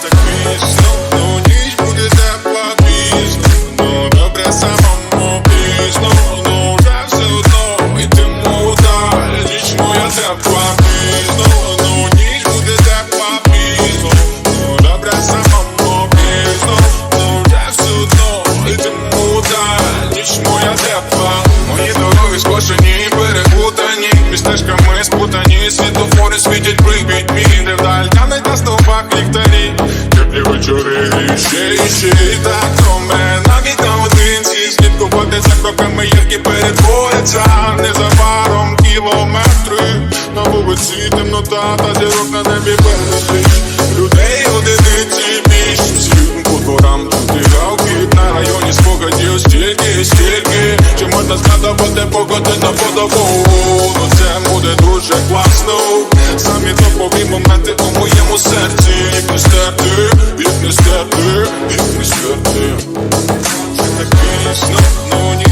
the crib. Ще так кроме навіть наодинці Слідкувати за кроками, які перетворяться Незабаром кілометри. На вулиці темнота та зірок на небі безліч Людей одиниці більш всім по дворам тут і На районі спогадів стільки, стільки. Чи можна згадувати погоди на подобу? Це буде дуже класно. Самі топові моменти у моєму серці. снов, но не